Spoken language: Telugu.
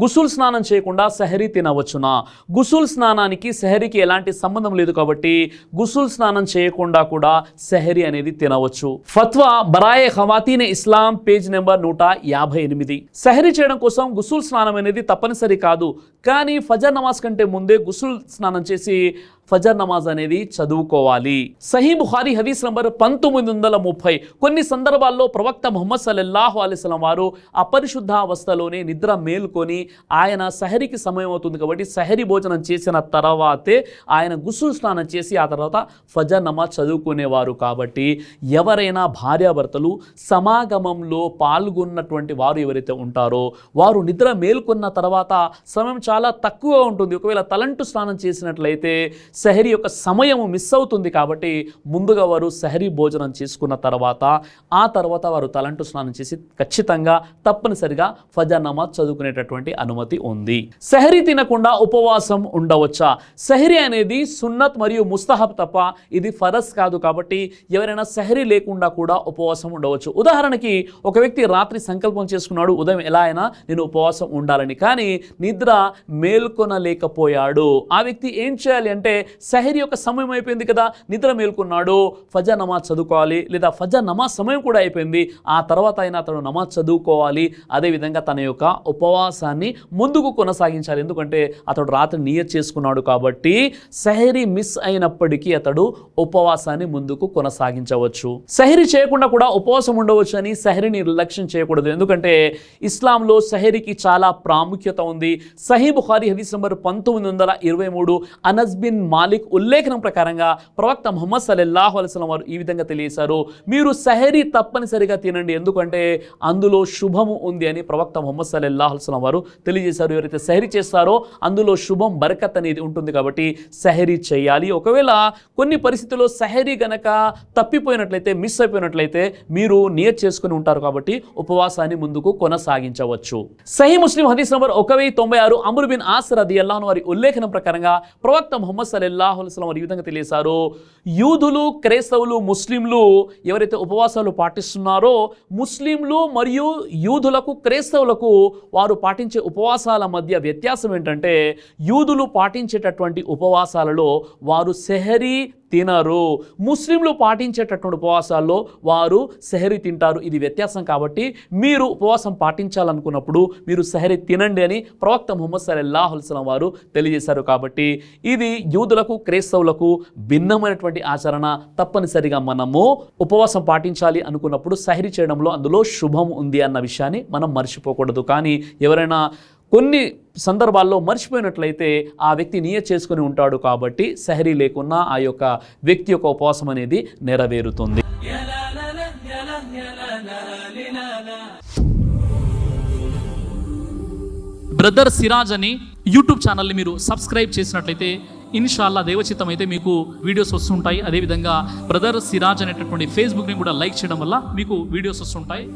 గుసుల్ స్నానం చేయకుండా సెహరీ తినవచ్చునా? గుసుల్ స్నానానికి సెహరీకి ఎలాంటి సంబంధం లేదు కాబట్టి గుసుల్ స్నానం చేయకుండా కూడా సెహరీ అనేది తినవచ్చు. ఫత్వా బరాయే ఖవాతీన్ ఇస్లాం పేజ్ నెంబర్ నూట యాభై ఎనిమిది. సెహరీ చేయడం కోసం గుసుల్ స్నానం అనేది తప్పనిసరి కాదు. కానీ ఫజర్ నమాజ్ కంటే ముందే గుసుల్ స్నానం చేసి ఫజర్ నమాజ్ అనేది చదువుకోవాలి. సహీ బుహారీ హదీస్ నంబర్ పంతొమ్మిది వందల ముప్పై. కొన్ని సందర్భాల్లో ప్రవక్త ముహమ్మద్ సల్లల్లాహు అలైస్లం వారు అపరిశుద్ధ అవస్థలోనే నిద్ర మేల్కొని ఆయన సహరికి సమయం అవుతుంది కాబట్టి సహరి భోజనం చేసిన తర్వాతే ఆయన గుసులు స్నానం చేసి ఆ తర్వాత ఫజర్ నమాజ్ చదువుకునేవారు కాబట్టి ఎవరైనా భార్యాభర్తలు సమాగమంలో పాల్గొన్నటువంటి వారు ఎవరైతే ఉంటారో వారు నిద్ర మేల్కొన్న తర్వాత సమయం చాలా తక్కువ ఉంటుంది. ఒకవేళ తలంటు స్నానం చేసినట్లయితే సహరి యొక్క సమయం మిస్ అవుతుంది కాబట్టి ముందుగా వారు సహరి భోజనం చేసుకున్న తర్వాత ఆ తర్వాత వారు తలంటు స్నానం చేసి ఖచ్చితంగా తప్పనిసరిగా ఫజా నమాజ్ చదువుకునేటటువంటి అనుమతి ఉంది. సెహరీ తినకుండా ఉపవాసం ఉండవచ్చా? సెహరీ అనేది సున్నత్ మరియు ముస్తహబ్ తప్ప ఇది ఫరస్ కాదు కాబట్టి ఎవరైనా సెహరీ లేకుండా కూడా ఉపవాసం ఉండవచ్చు. ఉదాహరణకి ఒక వ్యక్తి రాత్రి సంకల్పం చేసుకున్నాడు ఉదయం ఎలా అయినా నేను ఉపవాసం ఉండాలని. కానీ నిద్ర మేల్కొనలేకపోయాడు. ఆ వ్యక్తి ఏం చేయాలి అంటే సెహరీ యొక్క సమయం అయిపోయింది కదా నిద్ర మేల్కొన్నాడు ఫజా నమాజ్ చదువుకోవాలి లేదా ఫజా నమాజ్ సమయం కూడా అయిపోయింది ఆ తర్వాత అయినా అతను నమాజ్ చదువుకోవాలి. అదేవిధంగా తన యొక్క ఉపవాసాన్ని ముందుకు కొనసాగించాలి. ఎందుకంటే అతడు రాత్రి నియత్ చేసుకున్నాడు కాబట్టి సహరీ మిస్ అయినప్పటికీ అతడు ఉపవాసాన్ని ముందుకు కొనసాగించవచ్చు. సహరీ చేయకుండా కూడా ఉపవాసం ఉండవచ్చు అని సహరీని నిర్లక్ష్యం చేయకూడదు. ఎందుకంటే ఇస్లాంలో సహరీకి చాలా ప్రాముఖ్యత ఉంది. సహీ బుఖారి హదీస్ నంబర్ పంతొమ్మిది వందల ఇరవై మూడు అనస్ బిన్ మాలిక్ ఉల్లేఖనం ప్రకారంగా ప్రవక్త ముహమ్మద్ సల్లల్లాహు అలైస్లం వారు ఈ విధంగా తెలియజేశారు. మీరు సహరీ తప్పనిసరిగా తినండి. ఎందుకంటే అందులో శుభము ఉంది అని ప్రవక్త ముహమ్మద్ సల్లల్లాహు అలైస్లం వారు తెలియజేశారు. ఎవరైతే సహరీ చేస్తారో అందులో శుభం బరకత్ అనేది ఉంటుంది కాబట్టి సహరీ చేయాలి. ఒకవేళ కొన్ని పరిస్థితుల్లో సహరీ గనక తప్పిపోయినట్లయితే మిస్ అయిపోయినట్లయితే మీరు నియత్ చేసుకుని ఉంటారు కాబట్టి ఉపవాసాన్ని ముందుకు కొనసాగించవచ్చు. సహీ ముస్లిం హదీస్ నంబర్ ఒక వెయ్యి తొంభై ఆరు అమరు బిన్ ఆసర్ అది అల్లాహను వారి ఉల్లేఖనం ప్రకారంగా ప్రవక్త ముహమ్మద్ సల్లల్లాహు వారి వారు ఈ విధంగా తెలియజేశారు. యూదులు క్రైస్తవులు ముస్లింలు ఎవరైతే ఉపవాసాలు పాటిస్తున్నారో ముస్లింలు మరియు యూదులకు క్రైస్తవులకు వారు పాటించే ఉపవాసాల మధ్య వ్యత్యాసం ఏంటంటే యూదులు పాటించేటటువంటి ఉపవాసాలలో వారు సెహరీ తినరు. ముస్లింలు పాటించేటటువంటి ఉపవాసాల్లో వారు సెహరి తింటారు. ఇది వ్యత్యాసం కాబట్టి మీరు ఉపవాసం పాటించాలనుకున్నప్పుడు మీరు సెహరి తినండి అని ప్రవక్త ముహమ్మద్ సల్లల్లాహు వారు తెలియజేశారు కాబట్టి ఇది యూదులకు క్రైస్తవులకు భిన్నమైనటువంటి ఆచరణ. తప్పనిసరిగా మనము ఉపవాసం పాటించాలి అనుకున్నప్పుడు సహరి చేయడంలో అందులో శుభం ఉంది అన్న విషయాన్ని మనం మర్చిపోకూడదు. కానీ ఎవరైనా కొన్ని సందర్భాల్లో మర్చిపోయినట్లయితే ఆ వ్యక్తి నియ చేసుకుని ఉంటాడు కాబట్టి సహరీ లేకున్నా ఆ యొక్క వ్యక్తి యొక్క ఉపవాసం అనేది నెరవేరుతుంది. బ్రదర్ సిరాజ్ అని యూట్యూబ్ ఛానల్ని మీరు సబ్స్క్రైబ్ చేసినట్లయితే ఇన్షాల్లా దేవచిత్తం అయితే మీకు వీడియోస్ వస్తుంటాయి. అదేవిధంగా బ్రదర్ సిరాజ్ అనేటటువంటి ఫేస్బుక్ని కూడా లైక్ చేయడం వల్ల మీకు వీడియోస్ వస్తుంటాయి.